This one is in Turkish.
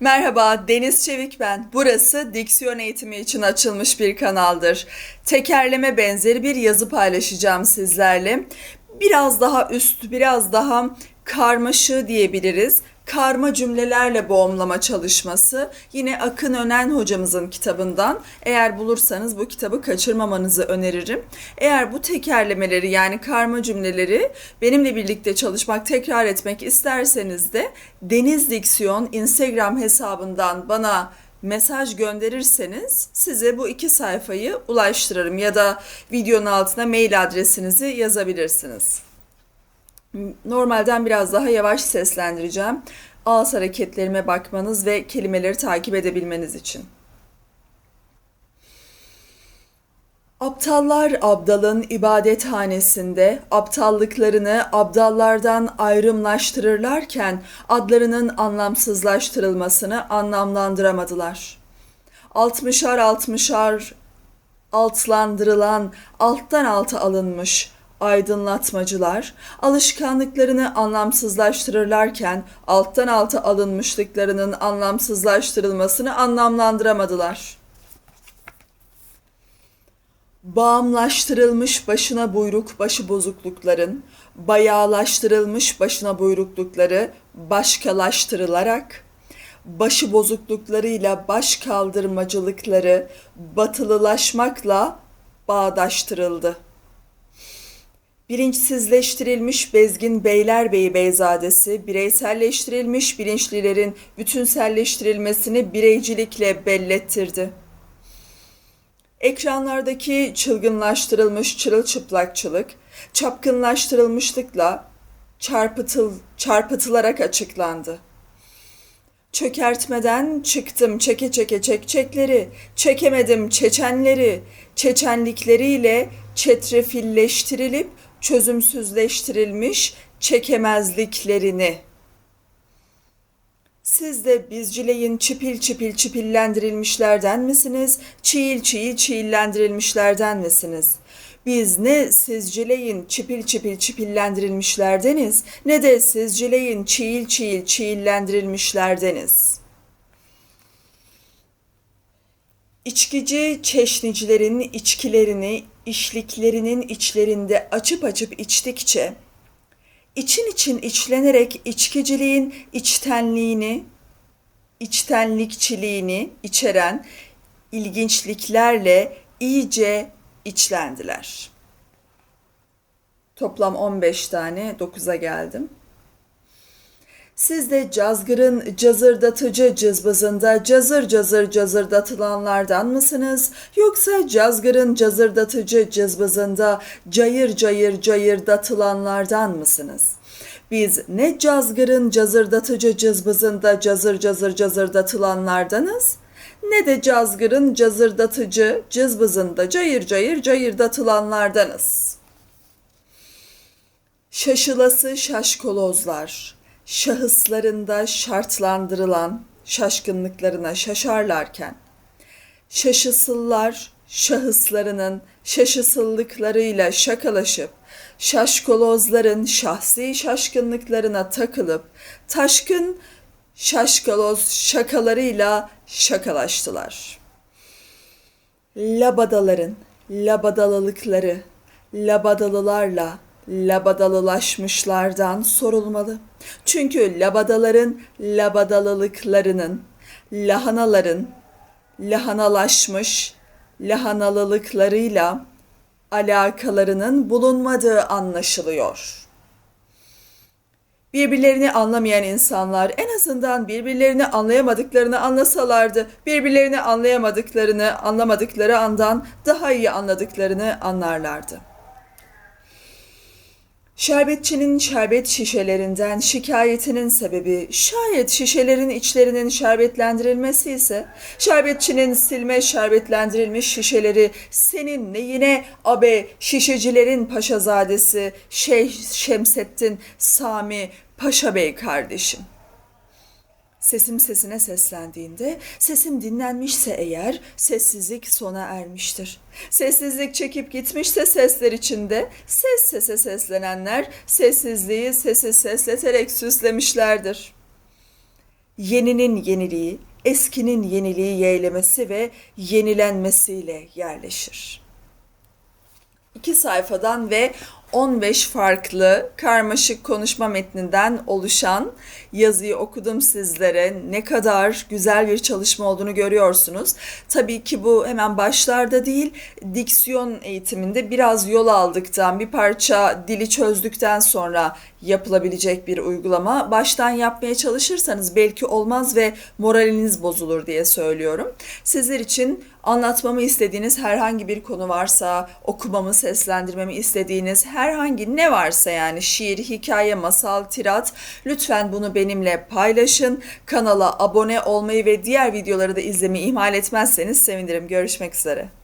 Merhaba, Deniz Çevik ben. Burası diksiyon eğitimi için açılmış bir kanaldır. Tekerleme benzeri bir yazı paylaşacağım sizlerle. Biraz daha üst, biraz daha karmaşı diyebiliriz. Karma cümlelerle boğumlama çalışması. Yine Akın Önen hocamızın kitabından. Eğer bulursanız bu kitabı kaçırmamanızı öneririm. Eğer bu tekerlemeleri yani karma cümleleri benimle birlikte çalışmak, tekrar etmek isterseniz de Deniz Diksiyon Instagram hesabından bana mesaj gönderirseniz size bu iki sayfayı ulaştırırım ya da videonun altına mail adresinizi yazabilirsiniz. Normalden biraz daha yavaş seslendireceğim. Ağız hareketlerime bakmanız ve kelimeleri takip edebilmeniz için. Aptallar abdalın ibadethanesinde aptallıklarını abdallardan ayrımlaştırırlarken adlarının anlamsızlaştırılmasını anlamlandıramadılar. Altmışar altmışar altlandırılan, alttan alta alınmış aydınlatmacılar alışkanlıklarını anlamsızlaştırırlarken alttan alta alınmışlıklarının anlamsızlaştırılmasını anlamlandıramadılar. Bağımlaştırılmış başına buyruk başı bozuklukların, bayağılaştırılmış başına buyruklukları başkalaştırılarak, başı bozukluklarıyla baş kaldırmacılıkları batılılaşmakla bağdaştırıldı. Bilinçsizleştirilmiş bezgin beylerbeyi beyzadesi, bireyselleştirilmiş bilinçlilerin bütünselleştirilmesini bireycilikle bellettirdi. Ekranlardaki çılgınlaştırılmış çırılçıplakçılık, çapkınlaştırılmışlıkla çarpıtıl, çarpıtılarak açıklandı. Çökertmeden çıktım çeke çeke çekçekleri, çekemedim çeçenleri, çeçenlikleriyle çetrefilleştirilip çözümsüzleştirilmiş çekemezliklerini. Siz de bizcileyin çipil çipil çipillendirilmişlerden misiniz? Çiğil çiğil çiğillendirilmişlerden misiniz? Biz ne sizcileyin çipil çipil çipillendirilmişlerdeniz ne de sizcileyin çiğil çiğil çiğillendirilmişlerdeniz. İçkici çeşnicilerin içkilerini işliklerinin içlerinde açıp açıp içtikçe, için için içlenerek içkiciliğin içtenliğini, içtenlikçiliğini içeren ilginçliklerle iyice içlendiler. Toplam 15 tane, 9'a geldim. Siz de cazgırın cazırdatıcı cızbızında cazır cazır cazırdatılanlardan mısınız? Yoksa cazgırın cazırdatıcı cızbızında cayır cayır cayırdatılanlardan mısınız? Biz ne cazgırın cazırdatıcı cızbızında cazır cazır cazırdatılanlardanız ne de cazgırın cazırdatıcı cızbızında cayır cayır cayırdatılanlardanız. Şaşılası şaşkolozlar, şahıslarında şartlandırılan şaşkınlıklarına şaşarlarken, şaşısıllar şahıslarının şaşısıllıklarıyla şakalaşıp, şaşkolozların şahsi şaşkınlıklarına takılıp, taşkın şaşkaloz şakalarıyla şakalaştılar. Labadaların labadalılıkları, labadalılarla labadalılaşmışlardan sorulmalı. Çünkü labadaların labadalılıklarının, lahanaların lahanalaşmış lahanalılıklarıyla alakalarının bulunmadığı anlaşılıyor. Birbirlerini anlamayan insanlar en azından birbirlerini anlayamadıklarını anlasalardı, birbirlerini anlayamadıklarını anlamadıkları andan daha iyi anladıklarını anlarlardı. Şerbetçinin şerbet şişelerinden şikayetinin sebebi şayet şişelerin içlerinin şerbetlendirilmesi ise şerbetçinin silme şerbetlendirilmiş şişeleri senin neyine abe şişecilerin paşazadesi Şeyh Şemsettin Sami Paşa Bey kardeşim. Sesim sesine seslendiğinde sesim dinlenmişse eğer sessizlik sona ermiştir. Sessizlik çekip gitmişse sesler içinde ses sese seslenenler sessizliği sesi sesleterek süslemişlerdir. yeninin yeniliği, eskinin yeniliği yeğlemesi ve yenilenmesiyle yerleşir. İki sayfadan ve 15 farklı karmaşık konuşma metninden oluşan yazıyı okudum sizlere. Ne kadar güzel bir çalışma olduğunu görüyorsunuz. Tabii ki bu hemen başlarda değil, diksiyon eğitiminde biraz yol aldıktan, bir parça dili çözdükten sonra yapılabilecek bir uygulama. Baştan yapmaya çalışırsanız belki olmaz ve moraliniz bozulur diye söylüyorum. Sizler için anlatmamı istediğiniz herhangi bir konu varsa, okumamı, seslendirmemi istediğiniz herhangi ne varsa yani şiir, hikaye, masal, tirat lütfen bunu benimle paylaşın. Kanala abone olmayı ve diğer videoları da izlemeyi ihmal etmezseniz sevinirim. Görüşmek üzere.